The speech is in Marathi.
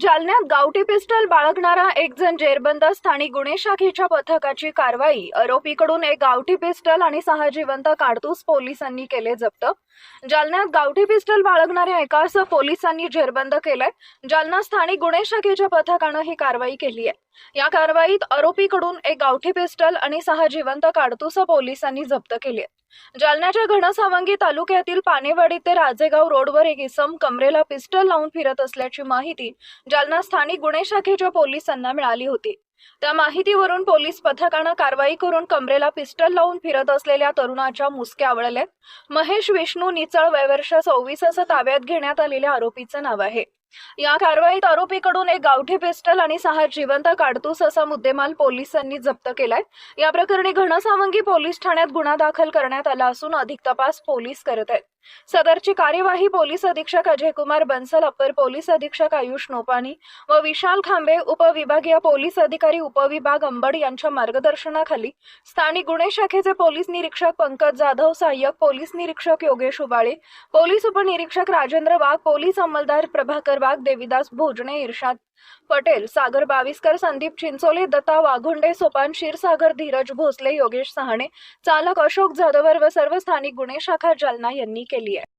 जालन्यात गावठी पिस्टल बाळगणारा एक जण जेरबंद स्थानिक गुन्हे शाखेच्या पथकाची कारवाई. आरोपीकडून एक गावठी पिस्टल आणि सहा जिवंत काडतूस पोलिसांनी केले जप्त. जालन्यात गावठी पिस्टल बाळगणाऱ्या एकास पोलिसांनी जेरबंद केलाय. जालना स्थानिक गुन्हे शाखेच्या पथकानं ही कारवाई केली आहे. या कारवाईत आरोपीकडून एक गावठी पिस्टल आणि सहा जिवंत काडतूस पोलिसांनी जप्त केली आहे. जालन्याच्या घनसावंगी तालुक्यातील पानेवाडी ते राजेगाव रोडवर एक इसम कमरेला पिस्टल लावून फिरत असल्याची माहिती जालना स्थानिक गुन्हे शाखेच्या पोलिसांना मिळाली होती. त्या माहितीवरून पोलीस पथकानं कारवाई करून कमरेला पिस्टल लावून फिरत असलेल्या तरुणाच्या मुसक्या आवळल्यात. महेश विष्णू निचळ वयवर्ष सव्वीस असं ताब्यात घेण्यात आलेल्या आरोपीचं नाव आहे. या कारवाईत आरोपीकडून एक गावठी पिस्टल आणि सहा जिवंत काडतूस असा मुद्देमाल पोलिसांनी जप्त केलाय. या प्रकरणी घनसावंगी पोलीस ठाण्यात गुन्हा दाखल करण्यात आला असून अधिक तपास पोलीस करत आहेत. सदरची कार्यवाही पोलीस अधीक्षक अजय कुमार बन्सल अप्पर पोलीस अधीक्षक आयुष नोपानी व विशाल खांबे उपविभागीय पोलीस अधिकारी उपविभाग अंबड यांच्या मार्गदर्शनाखाली स्थानिक गुन्हे शाखेचे पोलीस निरीक्षक पंकज जाधव सहाय्यक पोलीस निरीक्षक योगेश उबाळे पोलीस उपनिरीक्षक राजेंद्र वाघ पोलीस अंमलदार प्रभाकर वाघ देविदास भोजने इर्षाद पटेल सागर बाविस्कर संदीप चिंचोले दत्ता वाघुंडे सोपान क्षीरसागर धीरज भोसले योगेश सहाणे चालक अशोक जाधवर व सर्व स्थानिक गुन्हे शाखा जालना यांनी केली आहे.